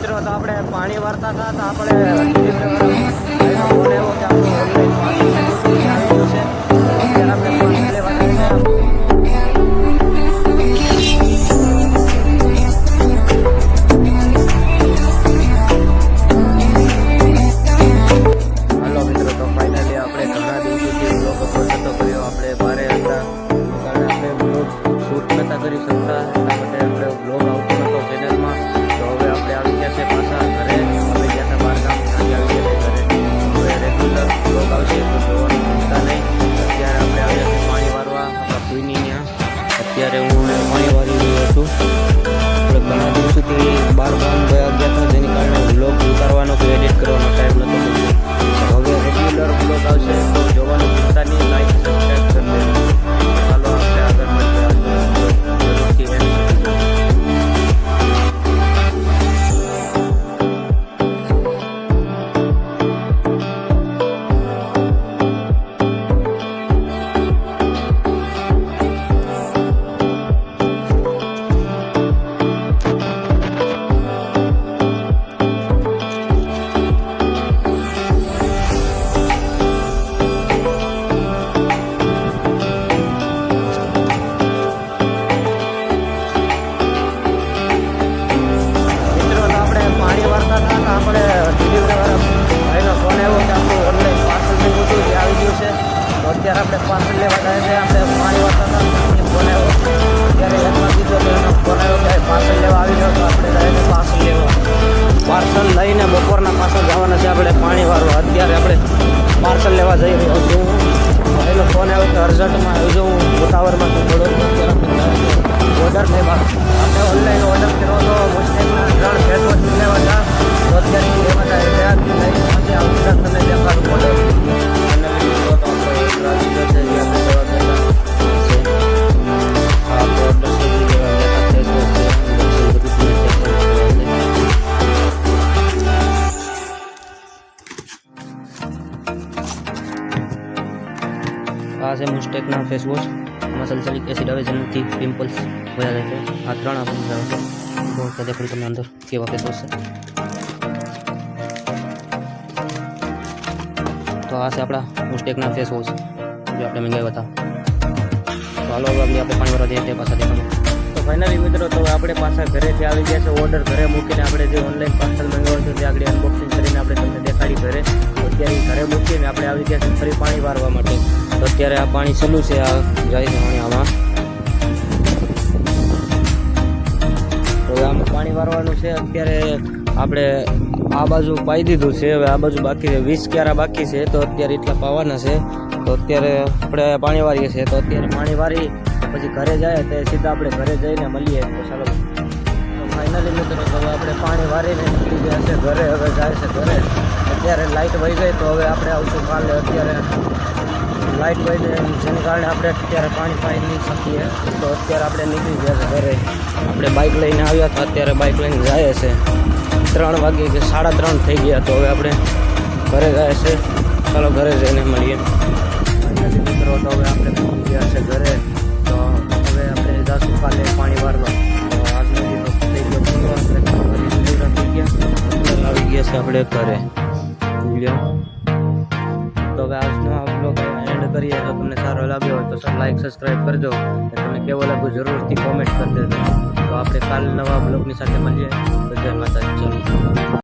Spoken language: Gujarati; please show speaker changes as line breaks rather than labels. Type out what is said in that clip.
મિત્રો તો આપણે પાણી વારતા હતા તો આપણે પાર્સલ લેવા એનો આવી ગયો તો આપણે પાર્સલ લેવા. પાર્સલ લઈને બપોરના પાછળ જવાના છે, આપણે પાણી વારવા અત્યારે આપણે પાર્સલ લેવા જઈ રહ્યો છું ભાઈનો ફોન આવ્યો તો અર્જન્ટમાં આવી જાઉં ઉતાવળમાં થોડો ઓર્ડર લેવા આપણે ઓનલાઈન ઓર્ડર કર્યો હતો છે મુસ્ટેકના ફેસ વોશ આમાં સલ્સલિક એસિડ આવે જેનાથી પિમ્પલ્સ વયા જાય છે. આ ત્રણ આપણે આવે છે. બહુ તો દેખાડું તમને અંદર કેવા ફેસ વોશ છે. તો આ છે આપણા મુસ્ટેકના ફેસ વોશ જે આપણે મંગાવ્યા હતા. તો હાલો હવે આપણે આપણે પાણી ભરવા જઈએ તે પાછા દેખાડું. તો ફાઇનલી મિત્રો, તો હવે આપણે પાછા ઘરેથી આવી ગયા છે ઓર્ડર ઘરે મૂકીને આપણે જે ઓનલાઈન પાર્સલ મંગાવ્યું હતું તે આગળ અનબોક્સિંગ કરીને આપણે તમને દેખાડી ઘરે. તો અત્યારે ઈ ઘરે મૂકીને આપણે આવી ગયા છે ફરી પાણી વારવા માટે. તો અત્યારે આ પાણી ચાલુ છે, આ જાય પાણી આમાં. હવે આમાં પાણી વારવાનું છે, અત્યારે આપણે આ બાજુ પાઈ દીધું છે, હવે આ બાજુ બાકી છે, વીસ ક્યારા બાકી છે, તો અત્યારે એટલા પાવાના છે. તો અત્યારે આપણે પાણી વારીએ છીએ, તો અત્યારે પાણી વારી, પછી ઘરે જાય, તો સીધા આપણે ઘરે જઈને મળીએ. તો ચાલો. ફાઇનલી મિત્રો હવે આપણે પાણી વારીને નીકળી ગયા છે, ઘરે હવે જાય છે ઘરે. અત્યારે લાઇટ વહી ગઈ, તો હવે આપણે આવશું કાલે અત્યારે લાઇટ ગઈ જેને કારણે આપણે અત્યારે પાણી પાઈ નહીં શકીએ. તો અત્યારે આપણે નીકળી ગયા છે ઘરે. આપણે બાઇક લઈને આવ્યા હતા અત્યારે બાઇક લઈને જાય છે. ત્રણ વાગે કે સાડા ત્રણ થઈ ગયા તો હવે આપણે ઘરે જાય છે. ચાલો ઘરે જઈને મળીએ. મિત્રો તો હવે આપણે પહોંચી ગયા છે ઘરે. તો હવે આપણે જશું કાલે પાણી વારવા. તો આજનો દિવસ થઈ ગયો પૂરો. આપણે થઈ ગયા. આવી ગયા છે આપણે ઘરે. તો હવે આજનો આ બ્લોગ એન્ડ કરીએ, તો તમને સારો લાગ્યો હોય તો સર લાઈક સબસ્ક્રાઈબ કરજો. તમને કેવો લાગ્યું જરૂરથી કોમેન્ટ કરી દેજો તો આપણે કાલ નવા બ્લોગની સાથે મળીએ. તો જય માતાજી.